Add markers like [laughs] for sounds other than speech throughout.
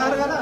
కదా?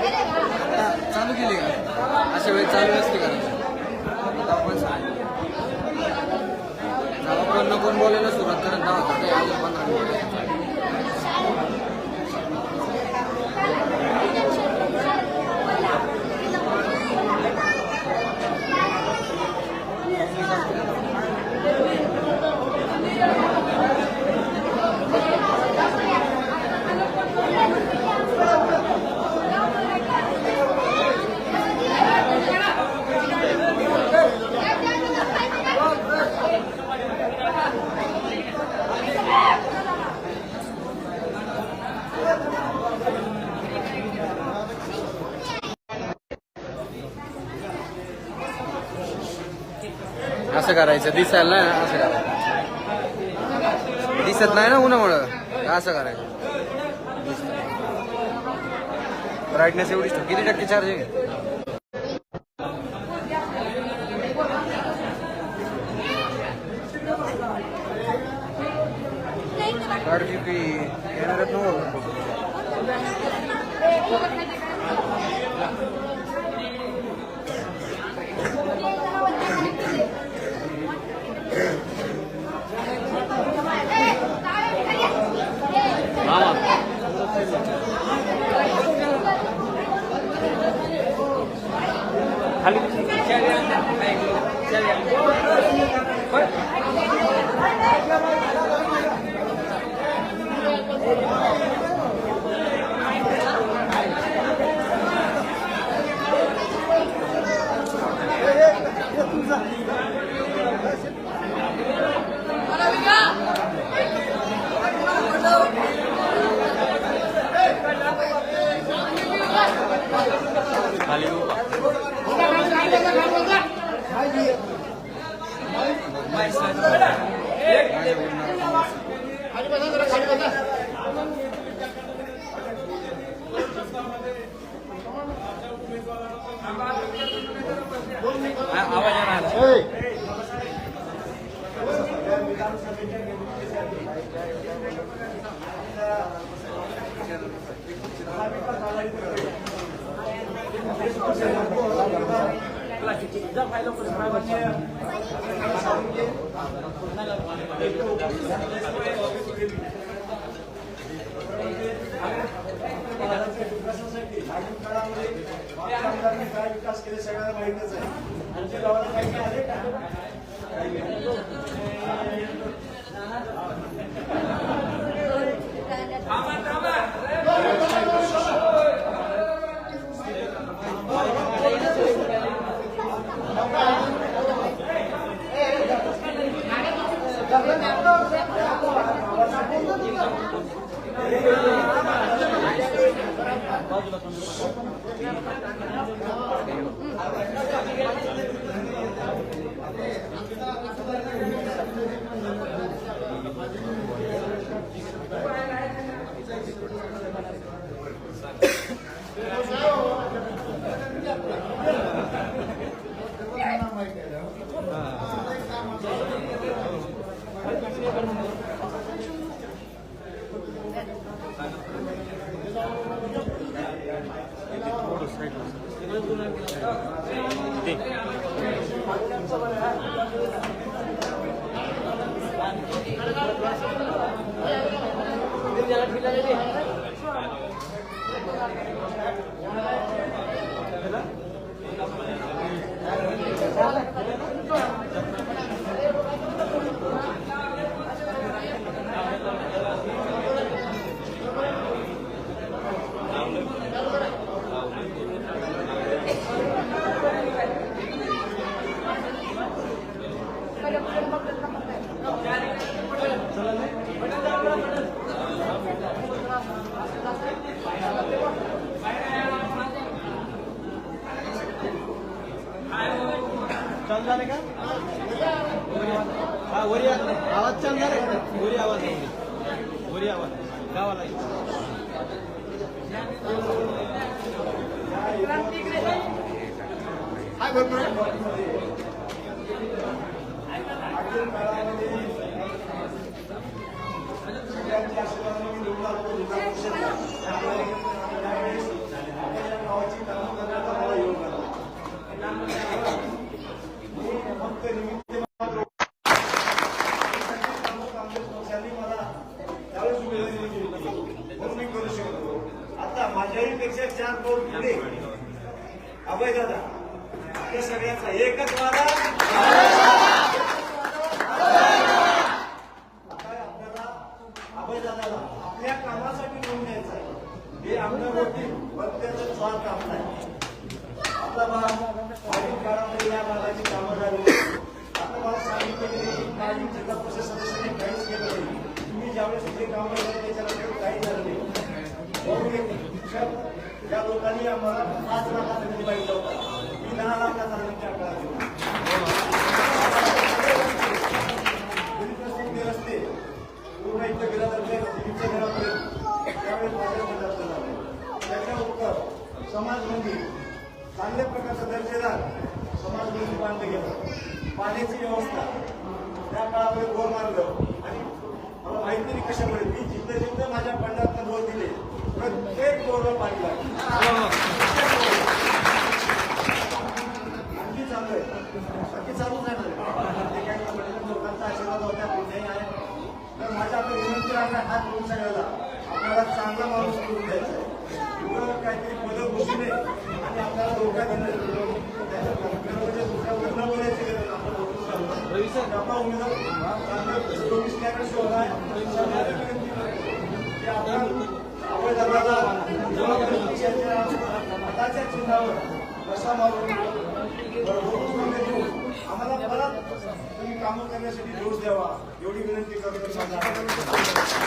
चालू केली का? अशा वेळेस चालू असते करायचं आता आपण जेव्हा कोण ना कोण बोलायला सुरुवात करत नव्हता करायचं. दिसायला नाही ना असं करायचं. दिसत नाही ना उन्हामुळं? असं करायचं. ब्राईटनेस एवढीच किती टक्के चार्जिंग आहे? काढली की कॅमेऱ्यात नव्हतं काय विकास केले सगळ्यांना माहितच आहे. आमच्या काही आले का Gracias. 네. चालू झाले का हा वरी आवाज चालू झाला का? वरी आवाज आहे, वरी. वरी आवाज गावाला ये. मागील काळामध्ये सगळ्यांच्या आशीर्वादाने मी निवडून आलो जिल्हा परिषद. त्यामुळे यावेळेस आपल्या या गावाची कामं करण्याचा मला योग आला. मी फक्त निमित्त मात्र काँग्रेस पक्षाने मला त्यावेळेस उमेदवारी दिली होती. म्हणून मी करू शकतो आता माझ्याही पेक्षा चार दोन पुढे अभय दादा आपल्या सगळ्यांचा एकच वादा काय आपल्याला अभयदादाला आपल्या कामासाठी घेऊन यायचं आहे हे आमदार होतील पण त्याचं स्वार्थ आपला आहे आता बघा मागील काळामध्ये या भागाची कामं झाली आता मला सांगितलं की काही जिल्हा परिषद सदस्यांनी काहीच केलं नाही तुम्ही ज्यावेळेस इथे कामं केलं त्याच्यानंतर काही झालं नाही म्हणून एक शिक्षक मला पाच लाखाचा निधी पाहिजे होता मी दहा लाखाचा निधी त्या काळात दिला. गरीब रस्ते पूर्ण इथं गेला तर दिल्लीच्या घरापर्यंत त्यावेळेस माझ्या मदत झाला त्याच्या उत्तर समाज मंदिर चांगल्या प्रकारचा दर्जेदार समाज मंदिर बांधलं गेलं पाण्याची व्यवस्था. त्या काळामध्ये बोर मारलं. आणि मला माहिती नाही कशामुळे. मी जिथं जिथं माझ्या पंडात बोर दिले. प्रत्येक बोरला पाणी लागलं आणखी चालू आहे. बाकी चालूच ना ते काही लोकांचा आशीर्वाद होता कुठेही आहे. तर माझ्या आता विनंती आहे हात करून सगळ्याला. आपल्याला चांगला माणूस करून द्यायचा आहे. काहीतरी पदक बसू आणि आपल्याला धोका दिला उमेदवार चोवीस कॅरेट शोधा जबाबदारी पक्षाच्या मताच्या चिन्हावर कसा मारून आम्हाला परत तुम्ही कामं करण्यासाठी डोस द्यावा. एवढी विनंती करतो माझा लाइट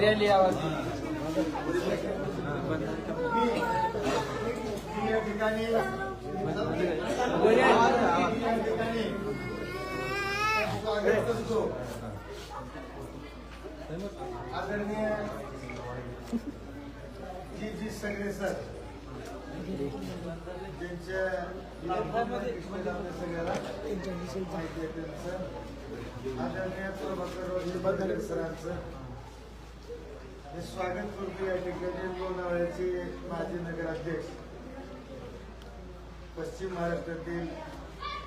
गेली आवाज आवाज. या ठिकाणी ठिकाणी स्वागत करतो आदरणीय जी जी सगळे सर ज्यांच्या कृष्णरावने सगळ्याला माहिती आहे त्यांचं आदरणीय प्रभाकर बंधारे सरांचं हे स्वागत करतो या ठिकाणी लोणावळ्याचे माजी नगराध्यक्ष. पश्चिम महाराष्ट्रातील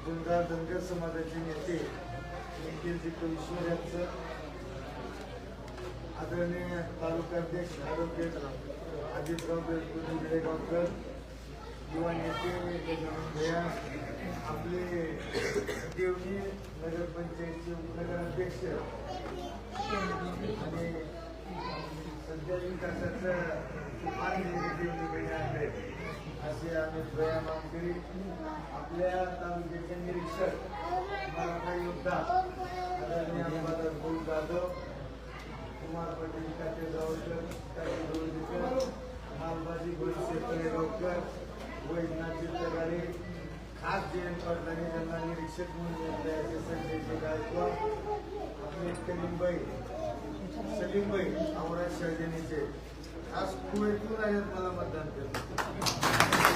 गुंडाळ धनगर समाजाचे नेते निखिलजी ईश्वर यांचं आदरणीय तालुकाध्यक्ष आरोग्य अजितराव बेलकुनी विडेगावकर युवा नेते भैया आपले देवणी नगरपंचायतचे उपनगराध्यक्ष आणि सध्या विकासाचं देवणी असे आम्ही भैया मानकरी आपल्या तालुक्याचे निरीक्षक मराठा योद्धा आदरणीय अंबादास भाऊ जाधव कुमार पाटील काटे जावळकर काटे जोडीकर मालबाजी गोडसे तळेगावकर वैद्यनाथ चित्रगाडे खास जयंत पाटलांनी त्यांना निरीक्षक म्हणून नेमले असे संजयचे गायकवाड आपले कलीमबाई सलीमबाई औरत शर्जनीचे आज कुवेतून आहेत मला मतदान करतो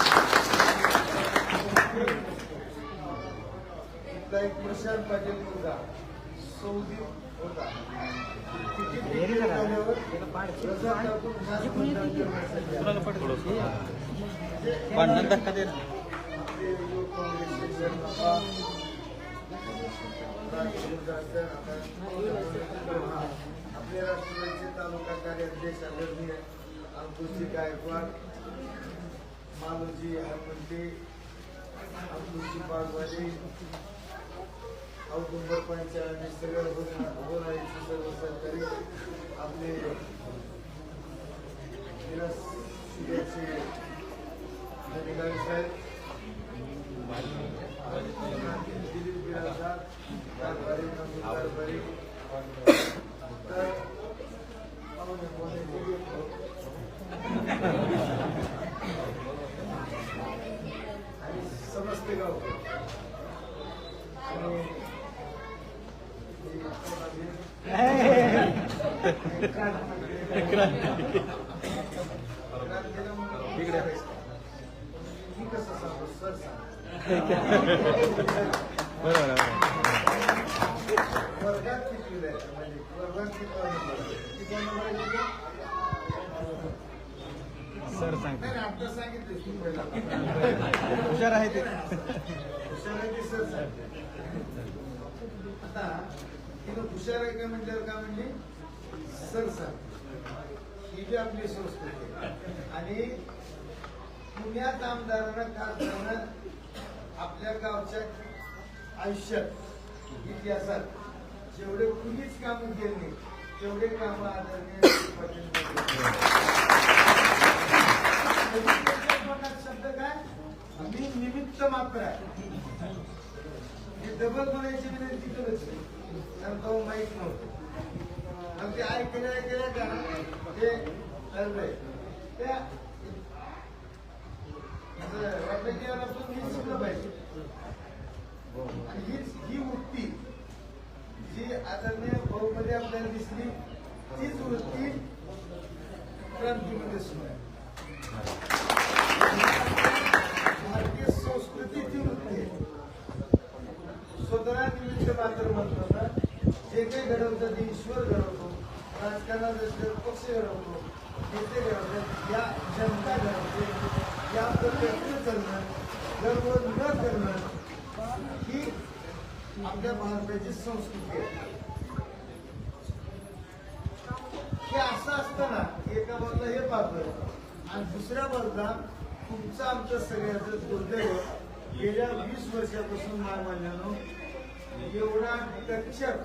इथला एक प्रशांत पाटील मुलगा सौदी होता. तिकीट झाल्यावर खास मतदान काँग्रेसचे आपले राष्ट्रवादीचे तालुका कार्याध्यक्ष आदरणीय अंकुशजी गायकवाड मालोजी हरमंते अंकुशजी बागवाडी औदुंबर पंचायत सगळं सगळ्या सर्व सरकारी आपले विलास अधिकारी साहेब दिलीप बिराजदार कारभारी नंदू कारभारी तर पाहुणे बोलायचे घेतो. आणि समस्त गाव आणि इकडे. मी कसं सांगू सर सांग बरोबर आहे. वर्गात किती आहे म्हणजे वर्गात किती नंबर आहे? किती नंबर आहे तुझं? सर सांगते. सांगितलं तू हुशार आहे ते. हुशार आहे की सर सांगते. आता हुशार आहे का म्हटल्यावर का म्हणजे सर सांगते. ही जी आपली संस्कृती आहे. आणि पुण्यात आमदारांना खासदारांना आपल्या गावच्या आयुष्यात इतिहासात जेवढे कुणीच कामं केली तेवढे कामं आदरणीय शब्द काय? मी निमित्त मात्र आहे. हे डबल बोलायची विनंती करत कारण तो माहीत नव्हतं. आणि ते ऐकलं ऐकलं का ते ठरलंय त्या वाटलं की हे शिकलं पाहिजे. आणि हीच ही वृत्ती जी आदरणीय भाऊमध्ये आपल्याला दिसली तीच वृत्ती क्रांतीमध्ये सुरू आहे. भारतीय संस्कृतीची वृत्ती आहे मात्र म्हणतो ना जे काही घडवतं ते ईश्वर घडवतो राजकारणात पक्ष घडवतो नेते घडवतात या जनता घडवते या प्रयत्न करणं न करणं ही आपल्या भारताची संस्कृती आहे. हे असं असताना एका बाजूला हे पाहतोय आणि दुसऱ्या बाजूला तुमचं आमचं सगळ्याचं दुर्दैव गेल्या वीस वर्षापासून माय मान्यानं एवढा टक्चर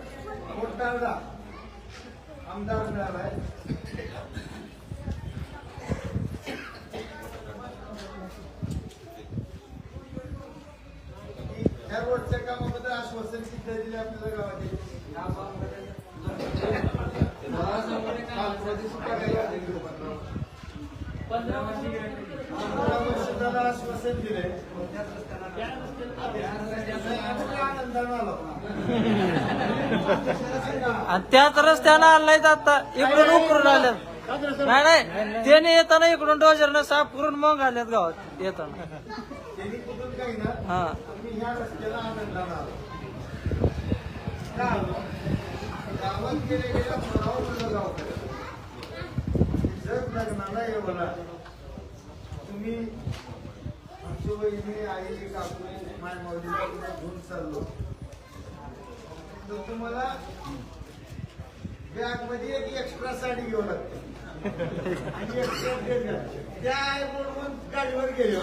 घोटाळा आमदार मिळालाय ह्या रोडच्या कामाबद्दल आश्वासन किती दिले आपल्याला गावाचे पंधरा वर्ष त्याला आश्वासन दिलंय आनंदानं आलो. [laughs] आणि त्याच रस्त्यानं आणलाय आता इकडून उकरून आल्यात. नाही नाही. त्याने येताना इकडून डोजरनं साफ करून मग आल्यात गावात येताना. हा? गावात गेले गेल्या जर लग्नाला येवला तुम्ही आमची वहिनी आई काकू माय माऊलीला तुला घेऊन चाललो. तर तुम्हाला बॅगमध्ये एक एक्स्ट्रा साडी घेऊ लागते. आणि एक्स्ट्रा ड्रेस त्या आई म्हणून गाडीवर गेलो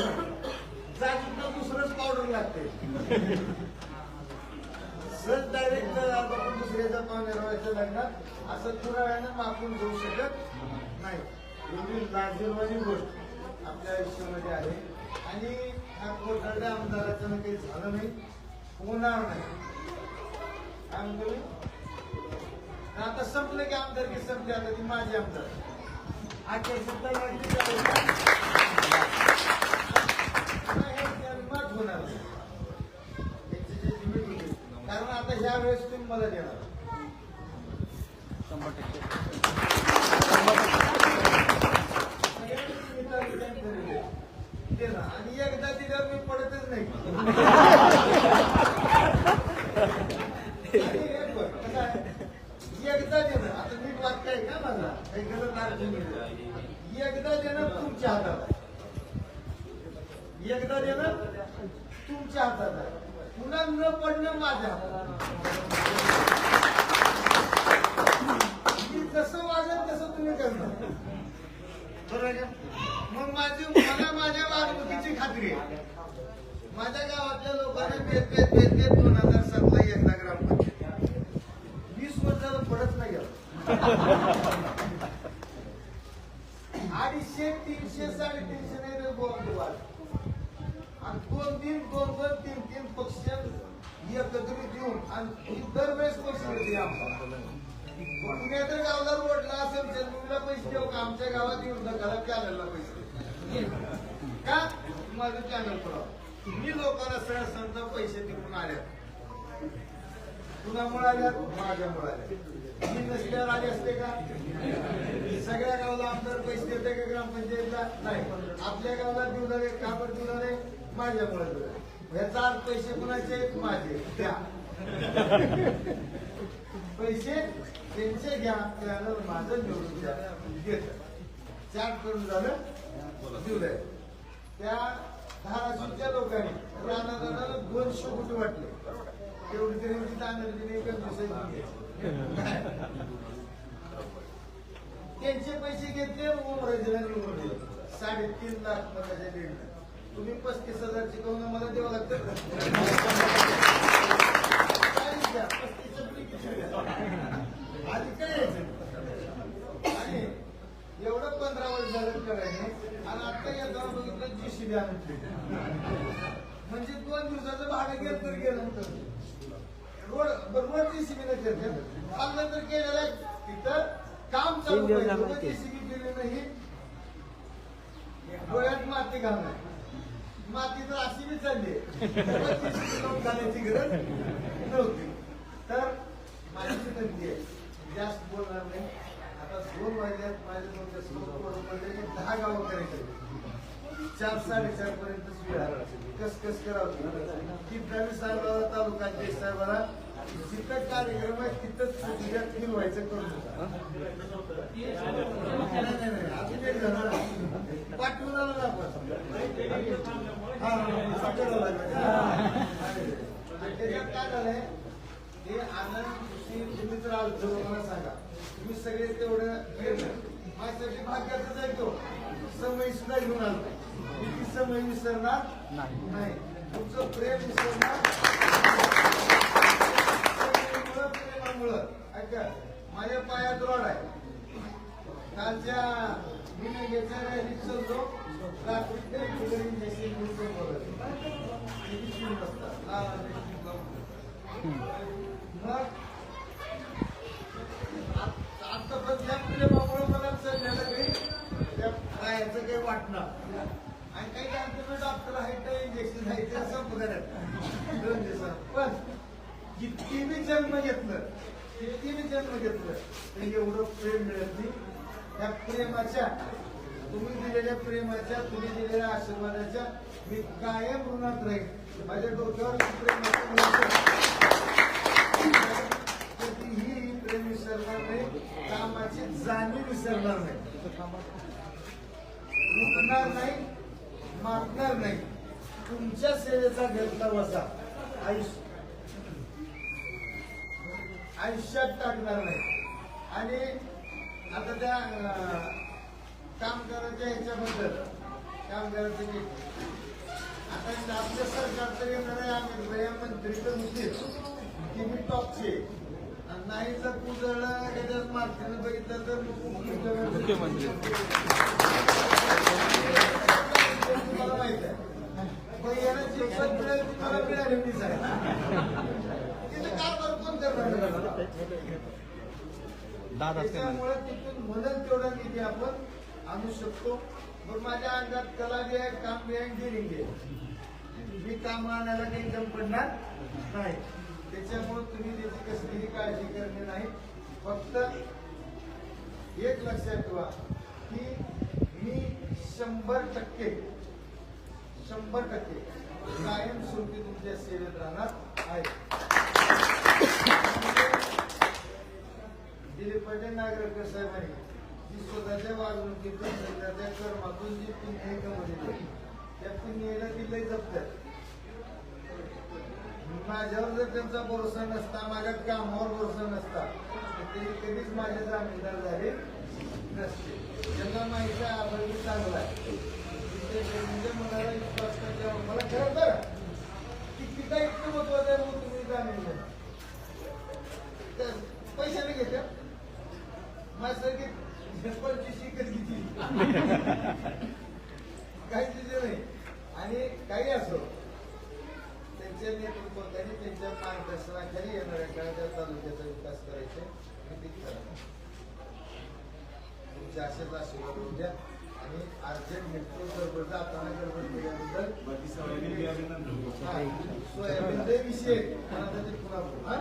जागीतनं दुसरंच पावडर लागते. सर डायरेक्ट आपण दुसऱ्याच्या पाहुण्याच्या लग्नात. असं थोड्या मापून घेऊ शकत नाही. एवढी लाजीरवाणी गोष्ट आपल्या आयुष्यामध्ये आहे. आणि ह्या कोठाड्या आमदाराचं काही झालं नाही होणार नाही. काय म्हणतो आता संपलं की आमदार की संपले आता ती माझी आमदार. आजच्या सत्ता लागली हे होणार नाही. याची जी limit होती. कारण आता ह्या वेळेस तुम्ही मला देणार शंभर टक्के. आणि एकदा दिल्यावर मी पडतच नाही [laughs] आणि एक बघ, कसं आहे? एकदा देणं आता मी वाक्य आहे का माझा काही गरज नाही एकदा देणं तुमच्या हातात आहे एकदा देणं तुमच्या हातात आहे पुन्हा न पडणं माझ्या हातात मी जसं वागेल तसं तुम्ही करणार बरोबर आहे का? मग माझी मला माझ्या वागणुकीची खात्री आहे माझ्या गावातल्या लोकांना भेट भेट भेट भेट दोन हजार सातला एकदा ग्रामपंचायत वीस वर्षाला पडत नाही गेला अडीचशे तीनशे साडेतीनशे नाही रे बोल आणि दोन तीन दोन दोन तीन तीन पक्ष एकत्रित येऊन आणि दरवेळेस पैसे मिळते आम्हाला पुण्यात गावला रोडला असेल जन्मला पैसे देऊ का? आमच्या गावात येऊन घरात चॅनलला पैसे का? माझं चॅनल पुढं मी लोकांना सण सरळ पैसे तिकडून आल्या कुणामुळे आल्या माझ्यामुळे आल्या मी नसल्यावर आले असते का? सगळ्या गावाला आमदार पैसे देते का ग्रामपंचायतला? नाही. आपल्या गावाला देऊ लागले का बरं देऊ लागले माझ्यामुळे देऊ लागले. ह्याचा पैसे कुणाचे आहेत? माझे. द्या. पैसे त्यांचे घ्या. त्यानं माझं निवडून द्या. घेत चार करून झालं. दिलंय त्या धाराशिवच्या लोकांनी राणादादाला दोनशे कोटी वाटले. तेवढी तरी म्हणजे तांदळाची नाही का दुसऱ्या त्यांचे पैसे घेतले ओमराजेला निवडून दिले साडेतीन लाख मताच्या लीडनं तुम्ही पस्तीस हजार चिकवणं मला द्यावं लागतं? आधी काय? आणि एवढं पंधरा वर्ष झालं करायने आणि आता बघितलं ठेवली. म्हणजे दोन दिवसाचं भाडं गेलं तर गेलं रोड बरोबर करते चाललं तर केलेलं आहे. तिथं काम चालू. जीसीबी केले नाही डोळ्यात माती घालणार माती तर अशी बी चालली घालायची गरज नव्हती. तर माझी विनंती आहे जास्त बोलणार नाही. आता दोन वाजल्यात माझ्या डोक्यात दहा गाव करायचे. चार साडेचार पर्यंत वेळ कस कस करावं तिथं साहेबाला तालुका जय साहेबाला जिथं कार्यक्रम आहे तिथंच तुझ्या फील व्हायचं करून होता. नाही, नाही, नाही, अजून एक झालं. पाठवून आलं ना आपण हा, हा, सापडायला लागलं. आणि त्याच्यात काय झालंय हे आनंद खुशी तुम्ही तर आज मला सांगा तुम्ही सगळे तेवढं माझ्यासाठी भाग्यातच आहे. तो समय सुद्धा घेऊन आलो किती समय विसरणार नाही तुमचं प्रेम विसरणार प्रेमामुळं ऐका माझ्या पायात रोड आहे कालच्या मी नाही रिक्षा रॅलीत इंजेक्शन असतात मग आता मला काही काही वाटणार आणि काही काय डॉक्टर आहे तर इंजेक्शन आहे ते संपणार दोन दिवसात पण किती बी जन्म घेतलं किती जन्म घेतलं तरी एवढं प्रेम मिळत नाही त्या प्रेमाच्या तुम्ही दिलेल्या प्रेमाच्या तुम्ही दिलेल्या आशीर्वादाच्या मी कायम ऋणात राहील माझ्या डोक्यावर कधीही प्रेम विसरणार नाही कामाची जाणीव विसरणार नाही. रुकणार नाही मागणार नाही. तुमच्या सेवेचा घेतला वसा आयुष्य आयुष्यात टाकणार नाही. आणि आता त्या कामगाराच्या ह्याच्याबद्दल. कामगाराचं जे आता आपलं सरकार तर येणार आहे आम्ही. भैया मंत्री तर की मी टॉपचे आणि नाही जर कुजळलं मार्केट बघितलं तर मुख्यमंत्री. मला माहीत आहे. भैयाला जे पद मिळेल होती साहेब. तिथं कारभार कोण करणार दादा त्याच्यामुळे तिथून म्हणून तेवढा निधी आपण आणू शकतो मग माझ्या अंगात कला बी आहे काम बी आहे गिरिंग. आहे मी काम आणायला काही दम पडणार नाही. त्याच्यामुळे तुम्ही त्याची कसलीही काळजी करणे नाही. फक्त एक लक्षात ठेवा की मी शंभर टक्के शंभर टक्के कायमस्वरूपी तुमच्या सेवेत राहणार आहे. दिलीप पटेल नागरकर साहेबांनी जी स्वतःच्या वागणुकीतून स्वतःच्या कर्मातून जी पुण्य कमवलेली त्या पुण्याला दिलंय जप्त माझ्यावर जर त्यांचा भरोसा नसता माझ्या कामावर भरोसा नसता ते कधीच माझे जामीनदार झाले नसते. त्यांना माहिती आहे आपण चांगला आहे. ते म्हणजे मनाला विश्वास त्याच्यावर मला खरं तर तिकिटा इतकं महत्वाचं आहे म्हणून तुम्ही जामीन घ्या पैशाने घेत्या. माझ्यासारखी पंचवीसशे कधी किती? [laughs] काही दिले नाही. आणि काही असो त्यांच्या नेतृत्वाखाली त्यांच्या मार्गदर्शनाखाली येणाऱ्या काळाच्या तालुक्याचा विकास करायचे आणि ते करा तुमचे असेच आशीर्वाद होऊ द्या. आणि अर्जंट मेट्रो गडबड जाताना गडबड केल्याबद्दल सोयाबीन विषय. पुन्हा हा?